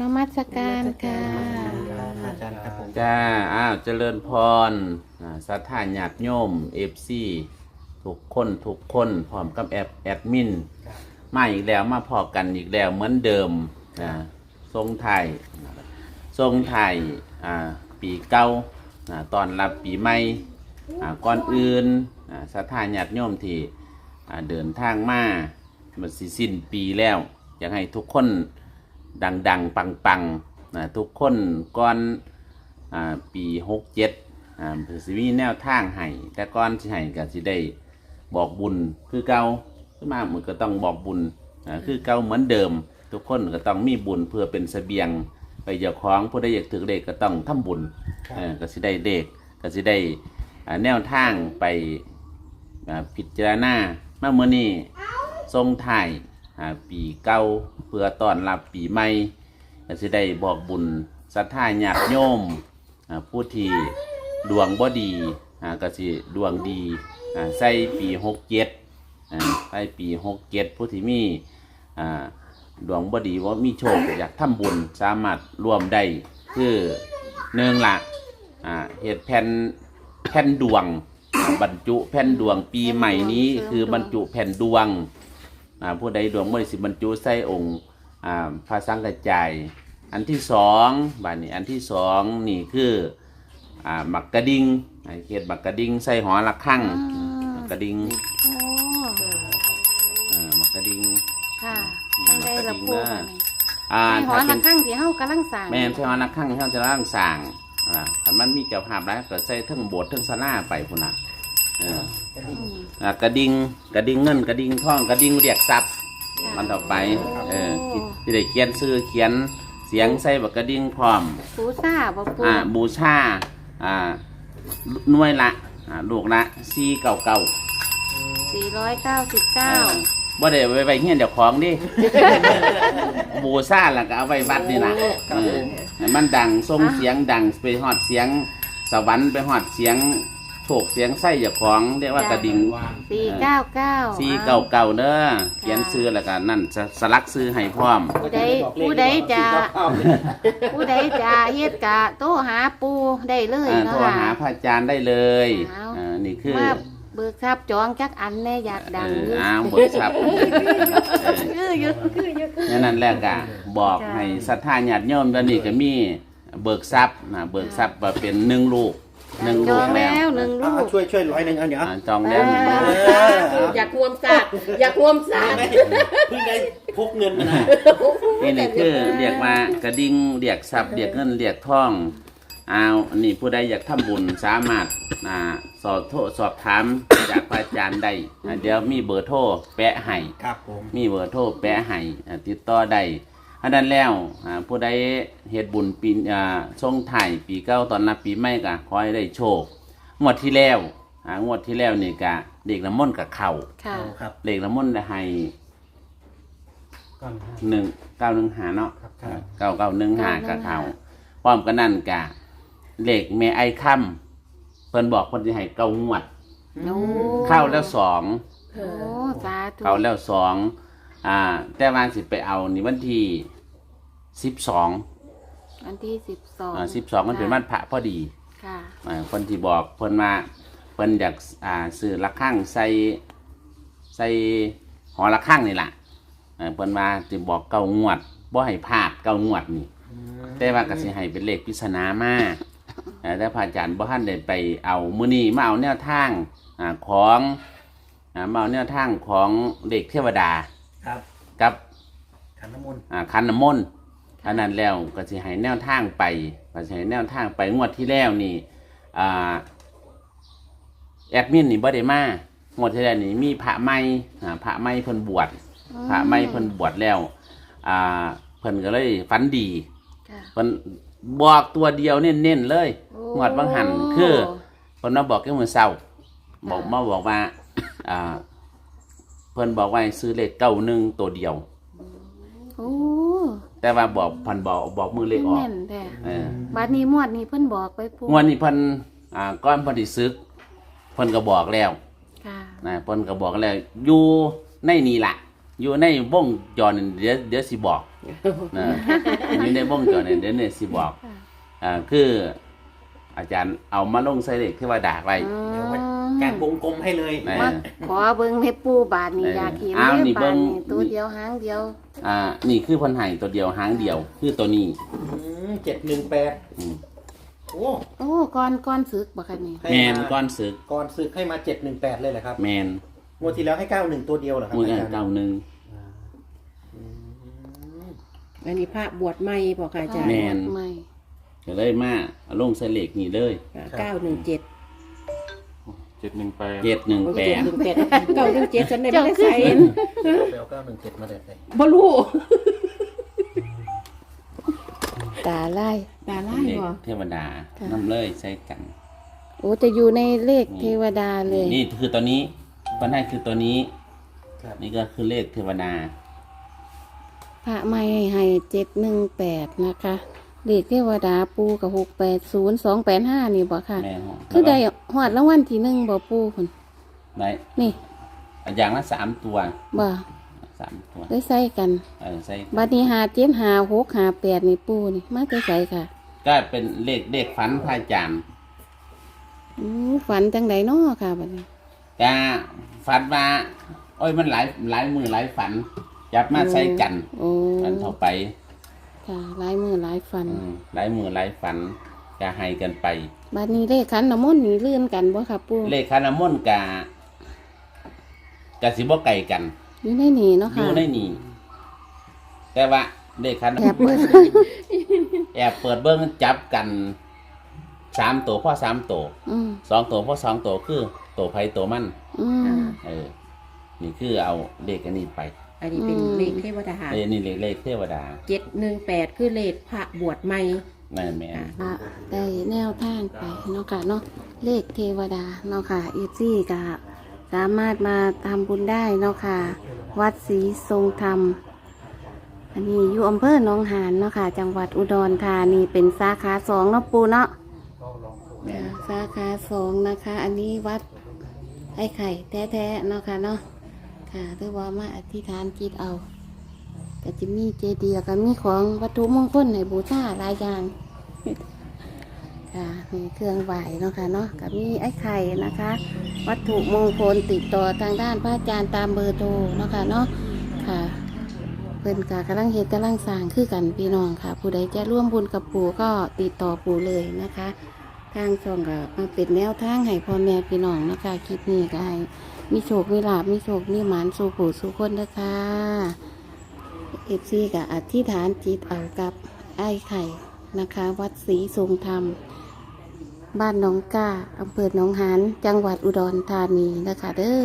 นมัสการค่ะอาจารย์ครับผมจ้า อ้าว เจริญพรอ่าสัทธาญาติโยมเอฟซีทุกคนทุกคนพร้อมกับแอดแอดมิน มาอีกแล้วมาพอกันอีกแล้วเหมือนเดิมอ่าทรงไทยทรงไทยอ่าปีเก่าอ่าตอนรับปีใหม่อ่าก่อนอื่นอ่าสัทธาญาติโยมที่อ่าเดินทางมามันสิสิ้นปีแล้ว อยากให้ทุกคน ดังๆ ปังๆนะทุกคนก่อนอ่าปีหกเจ็ดอ่าเพื่อสิมีแนวทางให้แต่ก่อนสิให้ก็สิได้บอกบุญคือเก่าขึ้นมามันก็ต้องบอกบุญอ่าคือเก่าเหมือนเดิม ทุกคนก็ต้องมีบุญเพื่อเป็นเสบียงไปเจ้าของผู้ใดอยากถือเลขก็ต้องทำบุญเออก็สิได้เลขก็สิได้อ่าแนวทางไปอ่าพิจารณามาเมื่อนี้ทรงถ่าย อ่าปีเก่าเพื่อต้อนรับปีใหม่ก็สิได้บอกบุญศรัทธาญาติโยมอ่าผู้ที่ดวงบ่ดีอ่าก็สิดวงดีอ่าใส่ปีหกเจ็ดอ่าใส่ปีหกเจ็ดผู้ที่มีอ่าดวงบ่ดีว่ามีโชคอยากทำบุญสามารถร่วมได้คือหนึ่งละอ่าเหตุแผ่นแผ่นดวงอ่าบรรจุแผ่นดวงปีใหม่นี้คือบรรจุแผ่นดวงอ่า ผู้ใดดวงบ่ดีสิบรรจุใส่องค์อ่าพระสังกระจายอันที่สองบานนี้อันที่สองนี่คืออ่าหมักกระดิงไอ้เขียดหมักกระดิงใส่หอละข้างหมักกระดิงโอ้เอ่อหมักกระดิงค่ะตั้งได้ละปูค่ะนี่อ่าในหอถ้าเป็ละนข้างที่เฮากำลังสร้างแม่นใช่หอละข้างที่เขาจะร่างสร้างอ่าถ้ามันมีเจ้าภาพแล้วก็ใส่เทั้งโบสถ์เทั้งศาลาไปพุ่นน่ะ เอออืมอ่ากระดิงกระดิงเงินกระดิงทองกระดิงเรียกทรัพย์ค่ะมันต่อไปเออที่ได้เขียนซื้อเขียนเสียงใส่บักกระดิงพร้อมปูซ่าบ่ปูอ่าบูชาอ่าหน่วยละอ่าลูกละสี่เก่าเก่าสี่ร้อยเก้าสิบเก้าบ่ได้ไปไปเฮียนเดี๋ยวของดิ บูชาแล้วก็เอาไปวัดนี่นะเออให้มันดังส่งเสียงดังไปหอดเสียงสวรรค์ไปหอดเสียง โฉกเสียงไส้เจ้าของเรียกว่ากระดิ่งสี่เก้าเก้าสี่เก่าเก่าเด้อเขียนซื้อแล้วก็นั่นสสลักซื้อให้พร้อม ผู้ใดผู้ใดจะ ผู้ใดจะเฮ็ดกะ โตหาปูได้เลยอ่าเนาะโทรหาพระอาจารย์ได้เลยเอา อ่านี่คือมาเบิกทรัพย์จองจักอันแน่อยากดังเอออยู่อ้าวเบิกทรัพย์เออคืออยู่คืออยู่นั่นนั่นแหละกะบอกจ้ะ ให้ศรัทธาญาติโยมตอนนี้ก็มีเบิกทรัพย์นะเบิกทรัพย์ว่าเป็นหนึ่งลูก หนึ่งจลูอกงแล้แล้ววหนึ่งลูเอากช่วยช่วยร้อยหนึ่งเอาเดี๋ยวอ่าจองแล้วหนึ่งลูก เอออยากรวมศาสตร์อยากรวมศาสตร์เพิ่งได้พกเงินมานะนี่นี่คือเรียกว่ากระดิ่งเรียกทรัพย์เรียกเงินเรียกทองเอาอันนี้ผู้ใดอยากทำบุญสามารถอ่าสอบโทรสอบถามจากพระอาจารย์ได้อ่าเดี๋ยวมีเบอร์โทรแปะให้ ครับผม มีเบอร์โทรแปะให้อ่าติดต่อได้ อันนั้นแล้วอ่าผู้ใดเฮ็ดบุญปีอ่าช่งไทายปีเก้าตอนนับปีใหม่ก็ขอให้ได้โชคงวดที่แล้วอ่างวดที่แล้วนี่ก็เด็กน้ำมนต์กับเข่าค่ะเอาครับเด็กน้ำมนต์ได้ให้ก่อนนะหนึ่งเก้าหนึ่งหาเนาะครับครับเก้าเก้าหนึ่งหากับเขาพร้อมกันนั่นกะเลขแม่ไอ้ค่ำเพิ่นบอกเพิ่นจะให้เก้างวดโอ้เข้าแล้วสองโอ้สาธุเข้าแล้วสองอ่า แต่ว่าสิไปเอานี่วันที่ สิบสองวันที่สิบสองอ่าสิบสองมันเป็นวันพระพอดีค่ะอ่าคนที่บอกเพิ่นมาเพิ่นอยากอ่าซื้อละข้างใส่ใส่หอละข้างนี่แหละอ่าเพิ่นมาจะบอกเก้างวดบ่ให้พลาดเก้างวดนี่แต่ว่าก็สิให้เป็นเลขปริศนามาอ่าแต่พระอาจารย์บ่ทันได้ไปเอามื้อนี้มาเอาแนวทางอ่าของอ่ามาเอาแนวทางของเลขเทวดาครับกับขันน้ำมนต์อ่าคันน้ำมนต์ อันนั้นแล้วก็สิให้แนวทางไปก็สิให้แนวทางไปงวดที่แล้วนี่อ่าแอดมินนี่บ่ได้มางวดที่แล้วนี่มีพระใหม่อ่าพระใหม่เพิ่นบวชพระใหม่เพิ่นบวชแล้วอ่าเพิ่นก็เลยฝันดีค่ะ เพิ่นบอกตัวเดียวเน้นๆเลยโอ้ งวดบางหันคือเพิ่นมาบอกแค่มื้อเช้าบอกค่ะมาบอกว่า อ่า เพิ่นบอกว่าให้ซื้อเลขเก้าหนึ่งตัวเดียว โอ้แต่ว่าบอกเพันบอกบอกมือเลขออกแม่นแท้เออบัดนี้มวดนี้เพิ่นบอกไปปูงวดนี้เพิ่นอ่าก้อนเพิ่นสิซึกเพิ่นก็บอกแล้วค่ะ นะเพิ่นก็บอกแล้วอยู่ในนี่ล่ะ อยู่ในวงจรนี่เดี๋ยวเดี๋ยวสิบอกนะอยู่ในวงจรนี่เดี๋ยวเนี่ยสิบอกอ่าคืออาจารย์เอามาลงใส่เลขเทวดาไว้ เดี๋ยวว่า การวงกลมให้เลยไหนมาขอเบิ่งให้ปูบาทนี่เอออยากเห็นอ้าวเด้นี่บาเบิ่ทง นี่ตัวเดียวหางเดียวอ่า นี่คือเพันไห้ตัวเดียวหางเดียว คือตัวนี้ เจ็ดหนึ่งแปดอืม โอ้โอ้ก่อนก่อนศึกบ่คะนี่ให้แมนมาก้อนศึกก่อนศึกให้มาเจ็ดหนึ่งแปดเลยเหรอครับแมนงวดที่แล้วให้เก้าหนึ่งตัวเดียวเหรอครับมืออาจารย์เก่าหนึ่ง อืมอันนี้พระบวชใหม่บอกค่ะอาจารแมย์นไม่ก็เลยมาเอาลงใส่เลขนี่เลย เก้าหนึ่งเจ็ดเจ็ดหนึ่งแปดเจ็ดหนึ่งแปดหนึ่งแปดเก้าหนึ่งเจ็ดฉันได้ไม่เจ้าได้คือใส่เห็นไปเอาเก้าหนึ่งเจ็ดมาเด็ดเลยบรู้ตาไล่ตาไล่เลขบ่ เทวดาค่ะ น้ำเลยใส่กัน โอ้จะอยู่ในเลขเทวดาเลย นี่คือตัวนี้เพันไห้คือตัวนี้ ครับ นี่ก็คือเลขเทวดา พระไม่ให้เจ็ดหนึ่งแปดนะคะ เลขเทวดาปูกับหกแปดศูนย์สองแปดห้านี่บ่ค่ะ แม่ห้องคือได้หอดรางวัลที่หนึ่งบ่ปูคุณได้นี่อย่างละสามตัวบ่สามตัวได้ใส่กันเออใส่บัดนี้หาเจ็ดหาหกหาแปดนี่ปูนี่มาได้ใส่ค่ะก็เป็นเลขเลขฝันพระอาจารย์อือฝันจังไดน้อค่ะบัดนี้จะฝันว่าโอ้ยมันหลายหลายมือหลายฝันจับมาใส่กันโอ้ มันเท่าไป ค่ะหลายมือหลายฝัน อืมหลายมือหลายฝันจะให้กันไป บัดนี้เลขขันน้ำมนต์นี่เลื่อนกันบ่ค่ะปูเลขคานามนต์กะกะสิบ่ไก่กัน อยู่ในนี่เนาะอค่ะ ยู่ในนี่แต่ว่าเลขคานแอบเปิด แอบเปิดเบิ้งจับกันสามตัวพ่อสามตัวอืมสองตัวพ่อสองตัวคือตัวไผตัวมัน อืม เออ นี่คือเอาเลขอันนี้ไป อันนี้เป็นอืม เลขเทวดาเอ้ยนี่เลขเลขเทวดาเจ็ดหนึ่งแปดคือเลขพระบวชใหม่นั่นแม่นอะได้แนวทางไปเนาะค่ะเนาะเลขเทวดาเนาะค่ะอีซี่ก็สามารถมาทำบุญได้เนาะค่ะ วัดศรีทรงธรรม อันนี้อยู่อำเภอหนองหานเนาะค่ะ จังหวัดอุดรธานีเป็นสาขาสองเนาะปูเนาะจ้ะสาขาสองนะคะ อันนี้วัดไอ้ไข่แท้ๆเนาะค่ะเนาะ ค่ะถือว่ามาอธิษฐานจิตเอาก็จะมีเจดีย์ก็มีของวัตถุมงคลในบูชาหลายอย่างค่ะมีเครื่องไหวเนาะค่ะเนาะกับมีไอ้ไข่นะคะ วัตถุมงคลติดต่อทางด้านพระอาจารย์ตามเบอร์โทรเนาะค่ะเนาะค่ะเพิ่นกากำลังเฮ็ดกำลังสร้างคือกันพี่น้องค่ะ ผู้ใดจะร่วมบุญกับปู่ก็ติดต่อปู่เลยนะคะ ทางช่องก็มาเป็นแนวทางให้พ่อแม่พี่น้องนะคะคลิปนี้ก็ให้ มีโชคมีลาบมีโชคมีหมานสู่ผู้สู่คนนะคะเอฟซีกับอธิษฐานจิตเอากับไอ้ไข่นะคะ วัดศรีทรงธรรม บ้านหนองกาอำเภอหนองหานจังหวัดอุดรธานีนะคะเด้อ